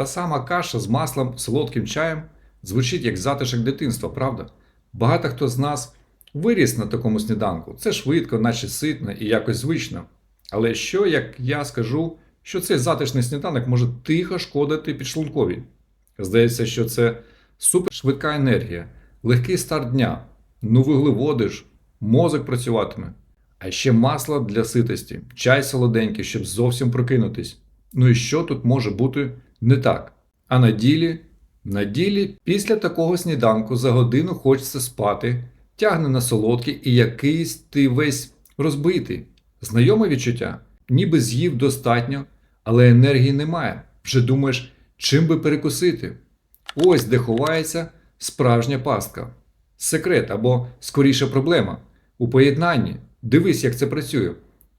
Та сама каша з маслом, солодким чаєм звучить як затишок дитинства, правда? Багато хто з нас виріс на такому сніданку. Це швидко, наче ситно і якось звично. Але що, як я скажу, що цей затишний сніданок може тихо шкодити підшлункові? Здається, що це супершвидка енергія, легкий старт дня, ну вуглеводи ж, мозок працюватиме. А ще масло для ситості, чай солоденький, щоб зовсім прокинутись. Ну і що тут може бути не так? А на ділі, на ділі, після такого сніданку за годину хочеться спати, тягне на солодкий і якийсь ти весь розбитий. Знайоме відчуття? Ніби з'їв достатньо, але енергії немає. Вже думаєш, чим би перекусити. Ось де ховається справжня пастка. Секрет або скоріше проблема. У поєднанні. Дивись, як це працює.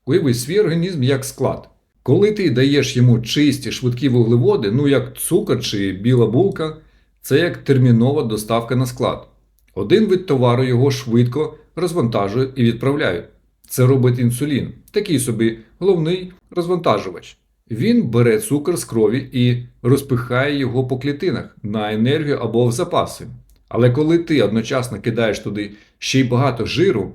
Уяви свій організм як склад. Коли ти даєш йому чисті швидкі вуглеводи, ну як цукор чи біла булка, це як термінова доставка на склад. Один вид товару його швидко розвантажують і відправляють. Це робить інсулін, такий собі головний розвантажувач. Він бере цукор з крові і розпихає його по клітинах на енергію або в запаси. Але коли ти одночасно кидаєш туди ще й багато жиру,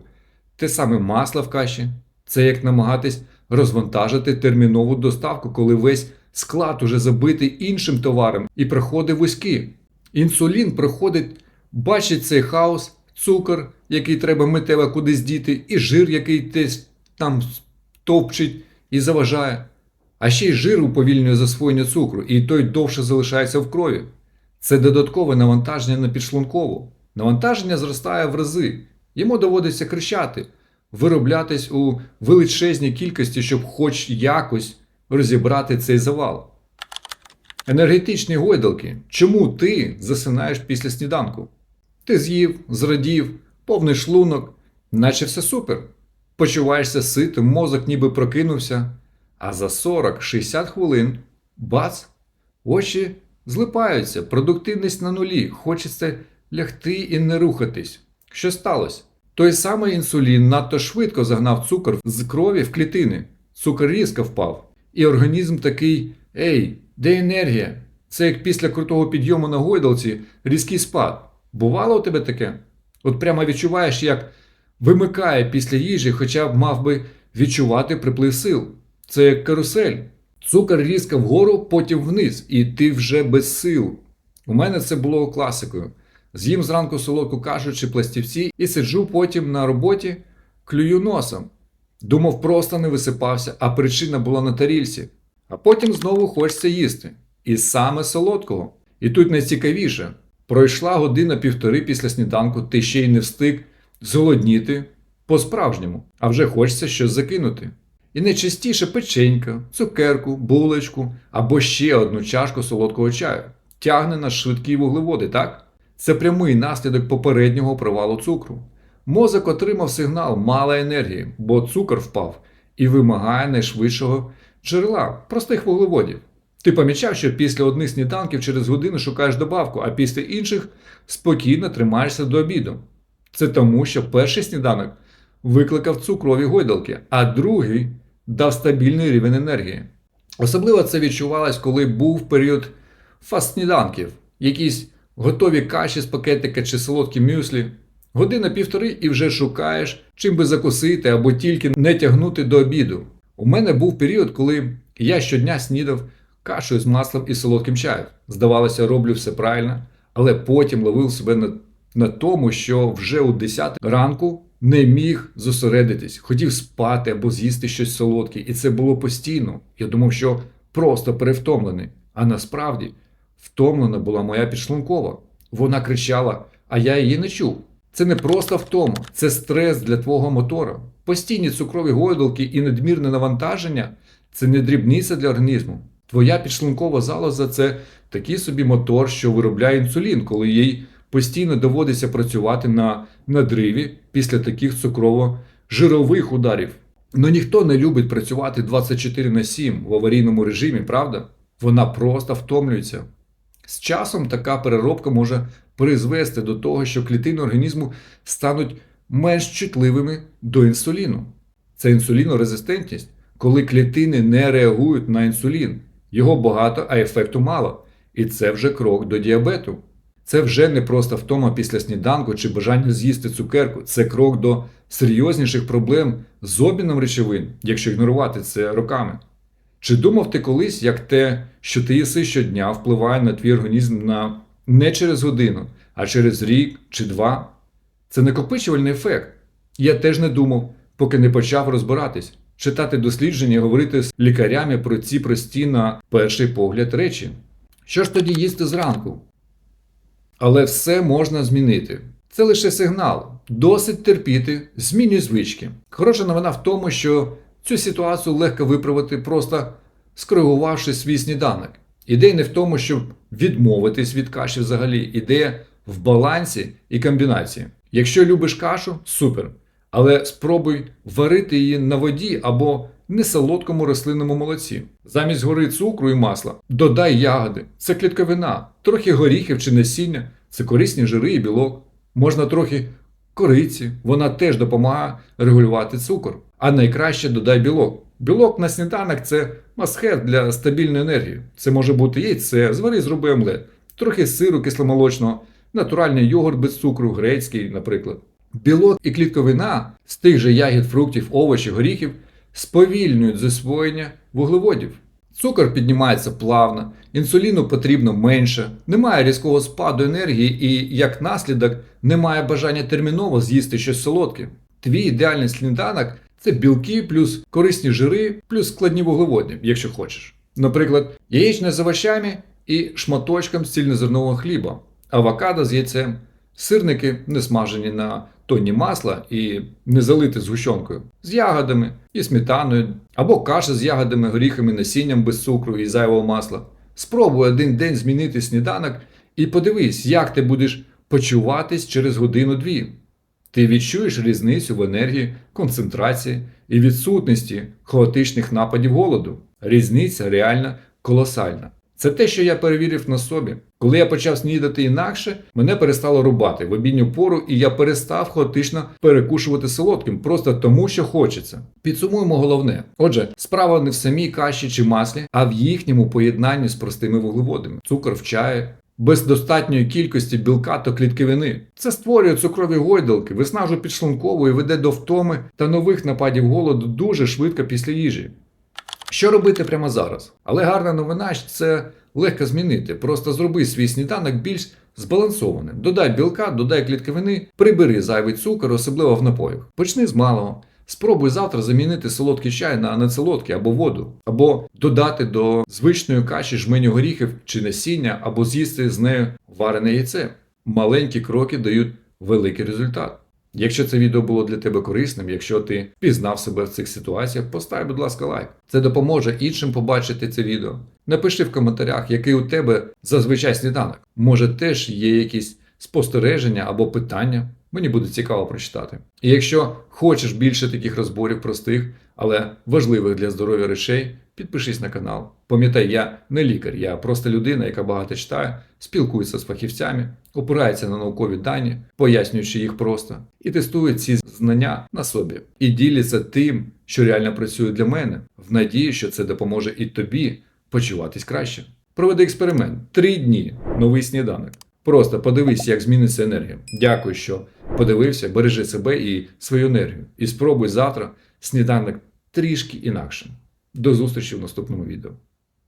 те саме масло в каші, це як намагатись розвантажити термінову доставку, коли весь склад уже забитий іншим товаром і проходить вузькі. Інсулін проходить, бачить цей хаос, цукор, який треба митево кудись діти, і жир, який десь там топчить і заважає. А ще й жир уповільнює засвоєння цукру, і той довше залишається в крові. Це додаткове навантаження на підшлункову. Навантаження зростає в рази. Йому доводиться кричати, вироблятись у величезній кількості, щоб хоч якось розібрати цей завал. Енергетичні гойдалки. Чому ти засинаєш після сніданку? Ти з'їв, зрадів, повний шлунок, наче все супер. Почуваєшся ситим, мозок ніби прокинувся. А за 40-60 хвилин бац, очі злипаються, продуктивність на нулі, хочеться лягти і не рухатись. Що сталося? Той самий інсулін надто швидко загнав цукор з крові в клітини. Цукор різко впав. І організм такий: Ей, де енергія? Це як після крутого підйому на гойдалці різкий спад. Бувало у тебе таке? От прямо відчуваєш, як вимикає після їжі, хоча б мав би відчувати приплив сил. Це як карусель. Цукор різко вгору, потім вниз, і ти вже без сил. У мене це було класикою. З'їм зранку солодку кашу чи пластівці і сиджу потім на роботі, клюю носом. Думав, просто не висипався, а причина була на тарільці. А потім знову хочеться їсти. І саме солодкого. І тут найцікавіше: пройшла година півтори після сніданку, ти ще й не встиг зголодніти по-справжньому, а вже хочеться щось закинути. І найчастіше печенька, цукерку, булочку або ще одну чашку солодкого чаю. Тягне на швидкі вуглеводи, так? Це прямий наслідок попереднього провалу цукру. Мозок отримав сигнал мало енергії, бо цукор впав і вимагає найшвидшого джерела, простих вуглеводів. Ти помічав, що після одних сніданків через годину шукаєш добавку, а після інших спокійно тримаєшся до обіду. Це тому, що перший сніданок викликав цукрові гойдалки, а другий дав стабільний рівень енергії. Особливо це відчувалось, коли був період фаст-сніданків, якісь готові каші з пакетика чи солодкі мюслі. Година півтори і вже шукаєш, чим би закусити або тільки не тягнути до обіду. У мене був період, коли я щодня снідав кашею з маслом і солодким чаєм. Здавалося, роблю все правильно, але потім ловив себе на, на тому, що вже у 10 ранку не міг зосередитись, хотів спати або з'їсти щось солодке, і це було постійно. Я думав, що просто перевтомлений. А насправді втомлена була моя підшлункова. Вона кричала, а я її не чув. Це не просто втома, це стрес для твого мотора. Постійні цукрові гойдалки і надмірне навантаження це не дрібниця для організму. Твоя підшлункова залоза це такий собі мотор, що виробляє інсулін, коли їй постійно доводиться працювати на надриві після таких цукрово-жирових ударів. Ну ніхто не любить працювати 24 на 7 в аварійному режимі, правда? Вона просто втомлюється. З часом така переробка може призвести до того, що клітини організму стануть менш чутливими до інсуліну. Це інсулінорезистентність, коли клітини не реагують на інсулін. Його багато, а ефекту мало. І це вже крок до діабету. Це вже не просто втома після сніданку чи бажання з'їсти цукерку. Це крок до серйозніших проблем з обміном речовин, якщо ігнорувати це роками. Чи думав ти колись, як те, що ти їси щодня, впливає на твій організм на не через годину, а через рік чи два? Це накопичувальний ефект. Я теж не думав, поки не почав розбиратись, читати дослідження, говорити з лікарями про ці прості на перший погляд речі. Що ж тоді їсти зранку? Але все можна змінити. Це лише сигнал. Досить терпіти, змінюй звички. Хороша новина в тому, що цю ситуацію легко виправити, просто скоригувавши свій сніданок. Ідея не в тому, щоб відмовитись від каші взагалі. Ідея в балансі і комбінації. Якщо любиш кашу, супер. Але спробуй варити її на воді або несолодкому рослинному молоці. Замість гори цукру і масла додай ягоди. Це клітковина, трохи горіхів чи насіння, це корисні жири і білок. Можна трохи кориці, вона теж допомагає регулювати цукор. А найкраще додай білок. Білок на сніданок це масхет для стабільної енергії. Це може бути яйце, звари, зроби омлет, трохи сиру кисломолочного, натуральний йогурт без цукру, грецький, наприклад. Білок і клітковина з тих же ягід, фруктів, овочів, горіхів сповільнюють засвоєння вуглеводів. Цукор піднімається плавно, інсуліну потрібно менше, немає різкого спаду енергії і, як наслідок, немає бажання терміново з'їсти щось солодке. Твій ідеальний сніданок це білки плюс корисні жири, плюс складні вуглеводи, якщо хочеш. Наприклад, яєчня з овочами і шматочком цільнозернового хліба, авокадо з яйцем, сирники не смажені на тонні масла і не залиті згущенкою, з ягодами і сметаною, або каша з ягодами, горіхами, насінням без цукру і зайвого масла. Спробуй один день змінити сніданок і подивись, як ти будеш почуватись через годину-дві. Ти відчуєш різницю в енергії, концентрації і відсутності хаотичних нападів голоду. Різниця реально колосальна. Це те, що я перевірив на собі. Коли я почав снідати інакше, мене перестало рубати в обідню пору, і я перестав хаотично перекушувати солодким, просто тому, що хочеться. Підсумуємо головне. Отже, справа не в самій каші чи маслі, а в їхньому поєднанні з простими вуглеводами: цукор в чаї, без достатньої кількості білка та клітковини. Це створює цукрові гойдалки, виснажує підшлункову і веде до втоми та нових нападів голоду дуже швидко після їжі. Що робити прямо зараз? Але гарна новина це легко змінити. Просто зроби свій сніданок більш збалансованим. Додай білка, додай клітковини, прибери зайвий цукор, особливо в напоях. Почни з малого. Спробуй завтра замінити солодкий чай на несолодкий або воду, або додати до звичної каші жменю горіхів чи насіння, або з'їсти з нею варене яйце. Маленькі кроки дають великий результат. Якщо це відео було для тебе корисним, якщо ти пізнав себе в цих ситуаціях, постав, будь ласка, лайк. Це допоможе іншим побачити це відео. Напиши в коментарях, який у тебе зазвичай сніданок. Може теж є якісь спостереження або питання. Мені буде цікаво прочитати. І якщо хочеш більше таких розборів простих, але важливих для здоров'я речей, підпишись на канал. Пам'ятай, я не лікар, я просто людина, яка багато читає, спілкується з фахівцями, опирається на наукові дані, пояснюючи їх просто, і тестує ці знання на собі. І ділиться тим, що реально працює для мене, в надії, що це допоможе і тобі почуватись краще. Проведи експеримент. Три дні новий сніданок. Просто подивись, як зміниться енергія. Дякую, що подивився, бережи себе і свою енергію. І спробуй завтра сніданок трішки інакше. До зустрічі в наступному відео.